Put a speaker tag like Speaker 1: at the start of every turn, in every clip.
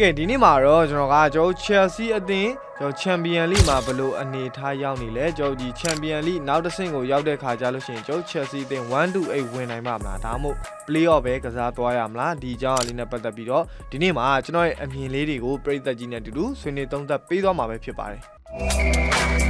Speaker 1: ကဲဒီနေ့မှာတော့ကျွန်တော်ကကျွန်တော် Chelsea အသင်းကျွန်တော် Champion League မှာဘယ်လိုအနေထားရောက်နေလဲကျွန်တော်ဒီ Champion League နောက်တစ်ဆင့်ကိုရောက်တဲ့ခါကျလို့ရှိရင်ကျွန်တော် Chelsea အသင်း1-8ဝင်နိုင်မှာမလားဒါမှမဟုတ် Play-off ပဲကစားသွားရမလားဒီအကြောင်းအလေးနဲ့ပတ်သက်ပြီးတော့ဒီနေ့မှာကျွန်တော်ရဲ့အမြင်လေးတွေကိုပြည်သက်ကြီးနဲ့အတူတူဆွေးနွေးသုံးသပ်ပေးသွားမှာပဲဖြစ်ပါတယ်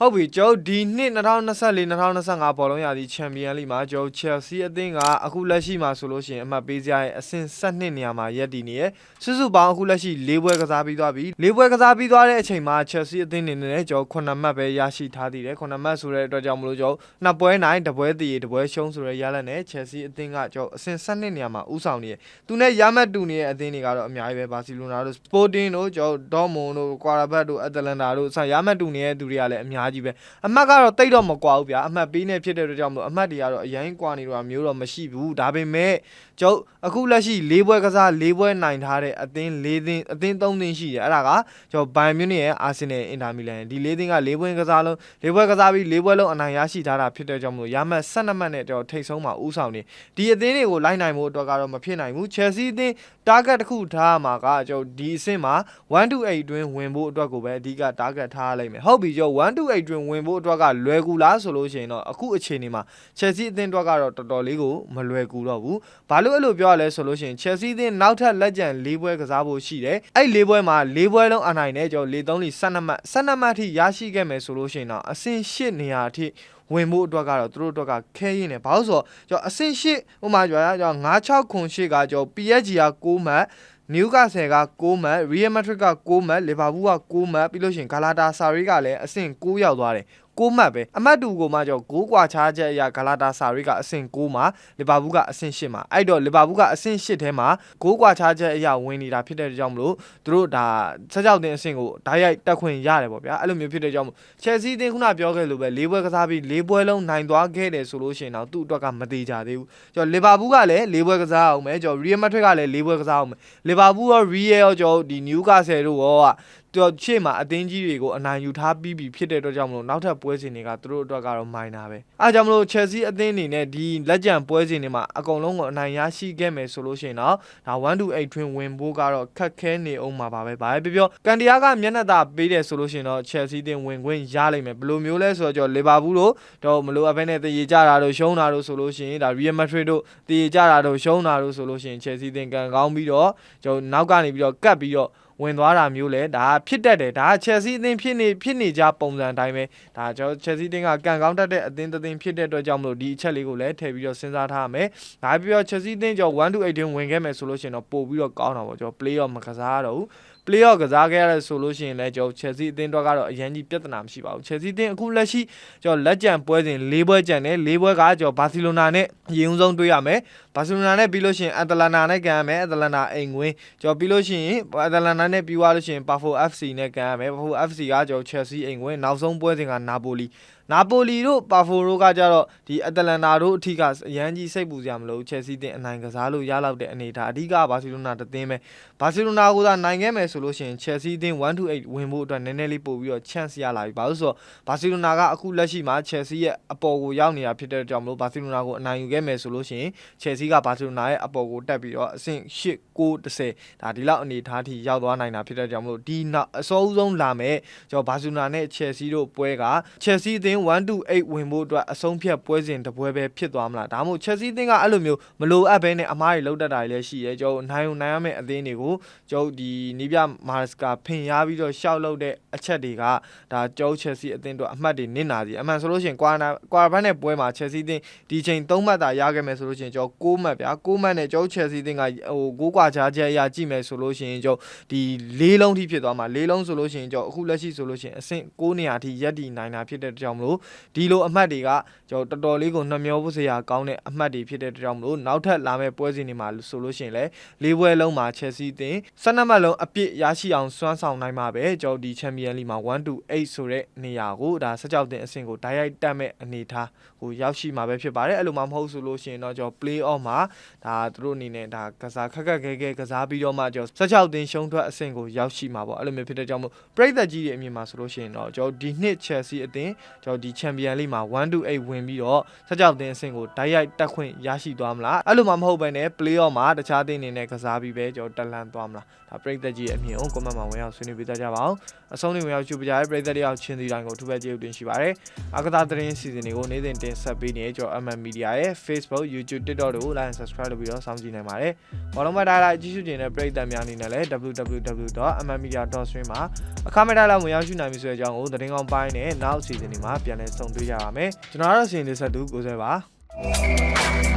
Speaker 1: ဟုတ်ပြီကျောင်းဒီနှစ်2024 2025ဘောလုံးရာသီချန်ပီယံလိမှာကျောင်း Chelsea အသင်းကအခုလက်ရှိမှာဆိုလို့ရှိရင်အမှတ်ပေးစရာရဲ့အဆင့်7နေရာမှာရပ်တည်နေရယ်စုစုပေါင်းအခုလက်ရှိ၄ပွဲကစားပြီးသွားပြီ၄ပွဲကစားပြီးသွားတဲ့အချိန်မှာ Chelsea အသင်းနေနဲ့ကျောင်း9မှတ်ပဲရရှိထားသေးတယ်9မှတ်ဆိုတဲ့အတွက်ကြောင့်မလို့ကျောင်းနှစ်ပွဲနိုင်တစ်ပွဲတည်တစ်ပွဲရှုံးဆိုတဲ့ရလဒ်နဲ့ Chelsea အသင်းကကျောင်းအဆင့်7နေရာမှာဥဆောင်နေရယ်သူနဲ့ရမှတ်တူနေတဲ့အသင်းတွေကတော့အများကြီးပဲဘာစီလိုနာတို့ Sporting တို့ကျောင်းဒေါ်မွန်တို့ကွာရာဘတ်တို့အတလန်တာတို့ဆန်ရမှတ်တူနေတဲ့သူတွေကလည်းအများကြီးပဲအမှတ်ကတော့တိတ်တော့မကွာဘူးဗျာအမှတ်ပေးနေဖြစ်တဲ့အတွက်ကြောင့်မလို့အမှတ်တွေကတော့အရင်ကွာနေတော့မျိုးတော့မရှိဘူးဒါပေမဲ့ကျောင်းအခုလက်ရှိ၄ပွဲကစား၄ပွဲနိုင်ထားတဲ့အသင်း၄သင်းအသင်း၃သင်းရှိတယ်အဲ့ဒါကကျောင်းဘိုင်မြူနစ်ရဲ့အာဆင်နယ်အင်တာမီလန်ဒီ၄သင်းက၄ပွဲကစားလုံး၄ပွဲကစားပြီး၄ပွဲလုံးအနိုင်ရရှိထားတာဖြစ်တဲ့ကြောင့်မလို့ရမှတ်၁၂မှတ်နဲ့ကျောင်းထိတ်ဆုံးမှာဥဆောင်နေဒီအသင်းတွေကိုလိုက်နိုင်ဖို့အတွက်ကတော့မဖြစ်နိုင်ဘူး Chelsea အသင်း target တစ်ခုထားမှာကကျောင်းဒီအဆင့်မှာ1 to 8တွင်းဝင်ဖို့အတွက်ကိုပဲအဓိက target ထားရလိမ့်မယ်ဟုတ်ပြီကျောင်း1 to 8တွင်းဝင်ဖို့အတွက်ကလွယ်ကူလားဆိုလို့ရှိရင်တော့အခုအခြေအနေမှာ Chelsea အသင်းအတွက်ကတော့တော်တော်လေးကိုမလွယ်ကူတော့ဘူးဘာလို့အဲ့လိုပြောရလဲဆိုလို့ရှိရင် Chelsea အသင်းနောက်ထပ်လက်ကျန်၄ပွဲကစားဖို့ရှိတယ်အဲ့၄ပွဲမှာ၄ပွဲလုံးအနိုင်နဲ့ကျောင်း၄3လီ12မှတ်12မှတ်အထိရရှိခဲ့မယ်ဆိုလို့ရှိရင်တော့အဆင့်၈နေရာအထိဝင်ဖို့အတွက်ကတော့သူတို့အတွက်ကခဲရင်တယ်ဘာလို့ဆိုတော့ကျွန်တော်အဆင့်၈ဟိုမှာကျွန်တော်ကျွန်တော်9-6ခွန်8ကကျွန်တော် PSG က6မှတ် နယူကာဆယ်က6မှတ်ရီယယ်မက်ဒရစ်က6မှတ်လီဗာပူးက6မှတ်ပြီးလို့ရှိရင်ဂါလာတာဆာရီကလည်းအဆင့်9ရောက်သွားတယ် 6မှတ်ပဲအမှတ်တူကိုမှကြောင့်6ကွာခြားချက်အရဂလာတာဆာရီကအဆင့်6မှာလီဗာပူးကအဆင့်8မှာအဲ့တော့လီဗာပူးကအဆင့်8ထဲမှာ6ကွာခြားချက်အရဝင်နေတာဖြစ်တဲ့ကြောင့်မလို့သူတို့ဒါဆက်ကြောက်တင်အဆင့်ကိုဓာတ်ရိုက်တက်ခွင့်ရတယ်ပေါ့ဗျာအဲ့လိုမျိုးဖြစ်တဲ့ကြောင့်ချယ်ဆီအသင်းခုနပြောခဲ့လိုပဲ၄ပွဲကစားပြီး၄ပွဲလုံးနိုင်သွားခဲ့တယ်ဆိုလို့ရှိရင်တော့သူ့အတွက်ကမသေးကြသေးဘူးကျော်လီဗာပူးကလည်း၄ပွဲကစားအောင်ပဲကျော်ရီယယ်မက်ဒရစ်ကလည်း၄ပွဲကစားအောင်ပဲလီဗာပူးရောရီယယ်ရောကျော်ဒီနယူကာဆယ်တို့ရောက တော့ရှေ့မှာအသင်းကြီးတွေကိုအနိုင်ယူထားပြီးပြီဖြစ်တဲ့အတွက်ကြောင့်မလို့နောက်ထပ်ပွဲစဉ်တွေကသူတို့အတွက်ကတော့မိုင်းတာပဲအဲကြောင့်မလို့ Chelsea အသင်းအနေနဲ့ဒီလက်ကျန်ပွဲစဉ်တွေမှာအကုန်လုံးကိုအနိုင်ရရှိခဲ့မယ်ဆိုလို့ရှိရင်တော့ဒါ1 to 8 twin ဝင်ဖို့ကတော့ခက်ခဲနေအောင်မှာပါပဲဘာပဲပြောပြောကန်တီယာကမျက်နှာသာပေးတယ်ဆိုလို့ရှိရင်တော့ Chelsea အသင်းဝင်ခွင့်ရလိမ့်မယ်ဘယ်လိုမျိုးလဲဆိုတော့ကျွန်တော် Liverpool တို့တော့မလိုအပ်ဘဲနဲ့တည်ကြတာတို့ရှုံးတာတို့ဆိုလို့ရှိရင်ဒါ Real Madrid တို့တည်ကြတာတို့ရှုံးတာတို့ဆိုလို့ရှိရင် Chelsea အသင်းကန်ကောင်းပြီးတော့ကျွန်တော်နောက်ကနေပြီးတော့ကတ်ပြီးတော့ဝင်သွားတာမျိုးလဲဒါဖြစ်တတ်တယ်ဒါက Chelsea အသင်းဖြစ်နေဖြစ်နေကြပုံစံအတိုင်းပဲဒါကျွန်တော် Chelsea အသင်းကကန်ကောင်းတတ်တဲ့အသင်းတစ်သင်းဖြစ်တဲ့အတွက်ကြောင့်မလို့ဒီအချက်လေးကိုလည်းထည့်ပြီးတော့စဉ်းစားထားရမယ်ဒါပြီးတော့ Chelsea အသင်းကျွန်တော်1 to 8တွင်ဝင်ခဲ့မယ်ဆိုလို့ရှိရင်တော့ပို့ပြီးတော့ကောင်းတာပေါ့ကျွန်တော် play off မကစားရတော့ဘူး play-off ကစားခဲ့ရတဲ့ဆိုလို့ရှိရင်လည်းကျွန်တော် Chelsea အသင်းတော့ကတော့အရင်ကြီးပြဿနာမရှိပါဘူး Chelsea အသင်းအခုလက်ရှိကျွန်တော်လက်ကျန်ပွဲစဉ်၄ပွဲကျန်တယ်၄ပွဲကကျွန်တော် Barcelona နဲ့ရေဦးဆုံးတွေ့ရမယ် Barcelona နဲ့ပြီးလို့ရှိရင် Atalanta နဲ့ကန်ရမယ် Atalanta အိမ်ဝင်ကျွန်တော်ပြီးလို့ရှိရင် Atalanta နဲ့ပြီးသွားလို့ရှိရင် Pafo FC နဲ့ကန်ရမယ် Pafo FC ကကျွန်တော် Chelsea အိမ်ဝင်နောက်ဆုံးပွဲစဉ်က Napoli နာပိုလီတို့ပါဖိုတို့ကကြတော့ဒီအတလန်နာတို့အထိကအရန်ကြီးစိတ်ပူစရာမလိုချယ်ဆီတင်အနိုင်ကစားလို့ရလောက်တဲ့အနေထားအဓိကဘာစီလိုနာတသင်းပဲဘာစီလိုနာကသာနိုင်ခဲ့မယ်ဆိုလို့ရှိရင်ချယ်ဆီတင်1 to 8ဝင်ဖို့အတွက်နည်းနည်းလေးပို့ပြီးတော့ chance ရလာပြီဘာလို့ဆိုတော့ဘာစီလိုနာကအခုလက်ရှိမှာချယ်ဆီရဲ့အပေါ်ကိုရောက်နေတာဖြစ်တဲ့ကြောင့်မလို့ဘာစီလိုနာကိုအနိုင်ယူခဲ့မယ်ဆိုလို့ရှိရင်ချယ်ဆီကဘာစီလိုနာရဲ့အပေါ်ကိုတက်ပြီးတော့အဆင့်8 9 10ဒါဒီလောက်အနေထားထိရောက်သွားနိုင်တာဖြစ်တဲ့ကြောင့်မလို့ဒီနောက်အစိုးဆုံးလာမဲ့ကျွန်တော်ဘာစီလိုနာနဲ့ချယ်ဆီတို့ပွဲကချယ်ဆီအသင်းင်း128ဝင်ဖို့အတွက်အဆုံးဖြတ်ပွဲစဉ်တပွဲပဲဖြစ်သွားမလားဒါမှမဟုတ်ချက်စီးသင်းကအဲ့လိုမျိုးမလိုအပ်ဘဲနဲ့အမားတွေလောက်တတ်တာတွေလည်းရှိရဲကျွန်တော်နိုင်ုံနိုင်ရမယ့်အသင်းတွေကိုကျွန်တော်ဒီနီးပြမာစကာဖင်ရပြီးတော့ရှောက်လောက်တဲ့အချက်တွေကဒါကျွန်တော်ချက်စီးအသင်းတို့အမှတ်တွေနစ်နာစီအမှန်ဆိုလို့ရှိရင်ကွာနာကွာဘတ်နဲ့ပွဲမှာချက်စီးသင်းဒီချိန်3မှတ်သာရခဲ့မယ်ဆိုလို့ရှိရင်ကျွန်တော်6မှတ်ဗျာ6မှတ်နဲ့ကျွန်တော်ချက်စီးသင်းကဟို9ကွာချားချက်အရာကြည့်မယ်ဆိုလို့ရှိရင်ကျွန်တော်ဒီ၄လုံးထိဖြစ်သွားမှာ၄လုံးဆိုလို့ရှိရင်ကျွန်တော်အခုလက်ရှိဆိုလို့ရှိရင်အဆင့်9နေရာထိရပ်တည်နိုင်တာဖြစ်တဲ့ကြောင့်လို့ဒီလိုအမှတ်တွေကကျွန်တော်တော်တော်လေးကိုနှမျောဖို့စရာကောင်းတဲ့အမှတ်တွေဖြစ်တဲ့ကြောင့်မလို့နောက်ထပ်လာမယ့်ပွဲစဉ်တွေမှာဆိုလို့ရှိရင်လည်းလေးပွဲလုံးမှာ Chelsea တင်12မှတ်လုံးအပြည့်ရရှိအောင်စွမ်းဆောင်နိုင်မှာပဲကျွန်တော်ဒီ Champion League မှာ1 to 8ဆိုတဲ့နေရာကိုဒါဆက်ကြောက်တင်အဆင့်ကိုတိုက်ရိုက်တက်မဲ့အနေထားကိုရောက်ရှိမှာပဲဖြစ်ပါတယ်အဲ့လိုမှမဟုတ်ဆိုလို့ရှိရင်တော့ကျွန်တော် play off မှာဒါသူတို့အနေနဲ့ဒါကစားခက်ခက်ခဲခဲကစားပြီးတော့မှကျွန်တော်ဆက်ကြောက်တင်ရှုံးထွက်အဆင့်ကိုရောက်ရှိမှာပေါ့အဲ့လိုမျိုးဖြစ်တဲ့ကြောင့်မို့ပရိသတ်ကြီးတွေအမြင်မှာဆိုလို့ရှိရင်တော့ကျွန်တော်ဒီနှစ် Chelsea အသင်းကျွန်တော်တော်ဒီချန်ပီယံလိမှာ1 to 8ဝင်ပြီးတော့ဆက်ကြောက်တင်အဆင့်ကိုဓာတ်ရိုက်တက်ခွင့်ရရှိသွားမလားအဲ့လိုမှမဟုတ်ဘဲနဲ့ play off မှာတခြားတင်အနေနဲ့ကစားပြီးပဲကျွန်တော်တက်လန်သွားမလားဒါပရိသတ်ကြီးရဲ့အမြင်ကို comment မှာဝင်ရောက်ဆွေးနွေးပေးကြကြပါအောင်အဆုံးနေဝင်ရောက်ချူပကြတဲ့ပရိသတ်တွေရောက်ချင်းစီတိုင်းကိုအထူးပဲကျေးဇူးတင်ရှိပါတယ်အကသာသတင်းစီစဉ်တွေကိုနေ့စဉ်တင်ဆက်ပေးနေကျွန်တော် MM Media ရဲ့ Facebook YouTube TikTok တို့ like and subscribe လုပ်ပြီးတော့စောင့်ကြည့်နိုင်ပါတယ်ဘောလုံးမတိုင်းလိုက်ကြည့်ရှုခြင်းနဲ့ပရိသတ်များအနေနဲ့လည်း www.mmmedia.stream မှာအခမဲ့တိုင်းလောက်ဝင်ရောက်ရှုနိုင်ပြီဆိုတဲ့အကြောင်းကိုသတင်းကောင်းပိုင်းနဲ့နောက်စီစဉ်တွေမှာပြန်လည်ဆုံတွေ့ကြပါမယ်ကျွန်တော်ကတော့စီရင်လေးဆက်တူကိုစဲပါ